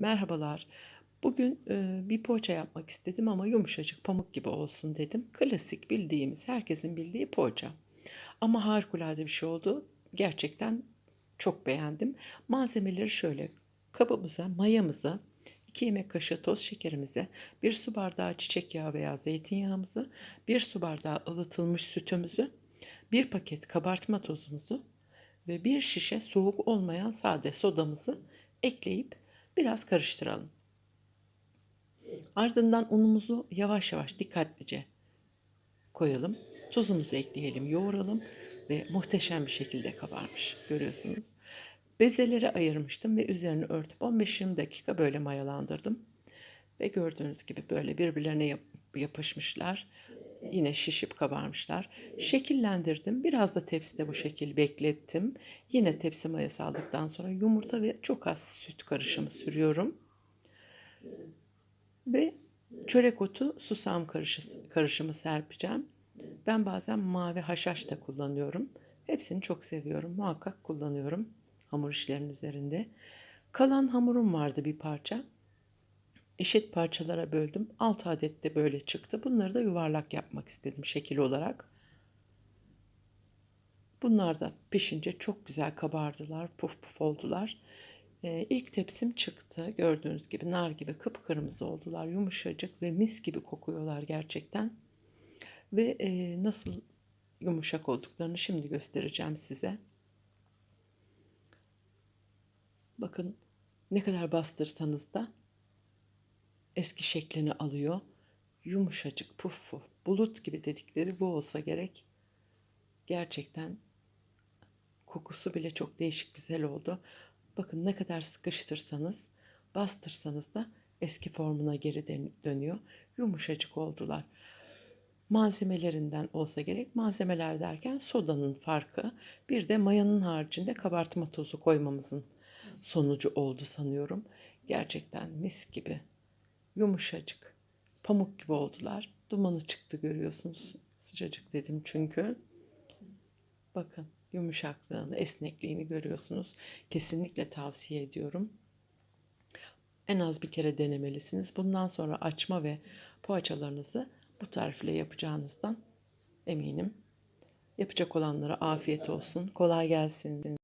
Merhabalar. Bugün e, bir poğaça yapmak istedim ama yumuşacık pamuk gibi olsun dedim. Klasik bildiğimiz, herkesin bildiği poğaça. Ama harikulade bir şey oldu. Gerçekten çok beğendim. Malzemeleri şöyle kabımıza, mayamıza, 2 yemek kaşığı toz şekerimize, 1 su bardağı çiçek yağı veya zeytinyağımızı, 1 su bardağı ılıtılmış sütümüzü, 1 paket kabartma tozumuzu ve 1 şişe soğuk olmayan sade sodamızı ekleyip biraz karıştıralım. Ardından unumuzu yavaş yavaş dikkatlice koyalım. Tuzumuzu ekleyelim, yoğuralım ve muhteşem bir şekilde kabarmış. Görüyorsunuz. Bezeleri ayırmıştım ve üzerini örtüp 15-20 dakika böyle mayalandırdım. Ve gördüğünüz gibi böyle birbirlerine yap- yapışmışlar. Yine şişip kabarmışlar. Şekillendirdim. Biraz da tepside bu şekil beklettim. Yine tepsi mayası aldıktan sonra yumurta ve çok az süt karışımı sürüyorum. Ve çörek otu susam karışı- karışımı serpeceğim. Ben bazen mavi haşhaş da kullanıyorum. Hepsini çok seviyorum. Muhakkak kullanıyorum hamur işlerinin üzerinde. Kalan hamurum vardı bir parça. Eşit parçalara böldüm. 6 adet de böyle çıktı. Bunları da yuvarlak yapmak istedim şekil olarak. Bunlar da pişince çok güzel kabardılar, puf puf oldular. Ee, ilk tepsim çıktı. Gördüğünüz gibi nar gibi kıpkırmızı oldular. Yumuşacık ve mis gibi kokuyorlar gerçekten. Ve e, nasıl yumuşak olduklarını şimdi göstereceğim size. Bakın ne kadar bastırsanız da eski şeklini alıyor. Yumuşacık, puf puf, bulut gibi dedikleri bu olsa gerek. Gerçekten kokusu bile çok değişik güzel oldu. Bakın ne kadar sıkıştırsanız, bastırsanız da eski formuna geri dön- dönüyor. Yumuşacık oldular. Malzemelerinden olsa gerek. Malzemeler derken sodanın farkı. Bir de mayanın haricinde kabartma tozu koymamızın sonucu oldu sanıyorum. Gerçekten mis gibi. Yumuşacık. Pamuk gibi oldular. Dumanı çıktı görüyorsunuz. Sıcacık dedim çünkü. Bakın yumuşaklığını, esnekliğini görüyorsunuz. Kesinlikle tavsiye ediyorum. En az bir kere denemelisiniz. Bundan sonra açma ve poğaçalarınızı bu tarifle yapacağınızdan eminim. Yapacak olanlara afiyet olsun. Kolay gelsin.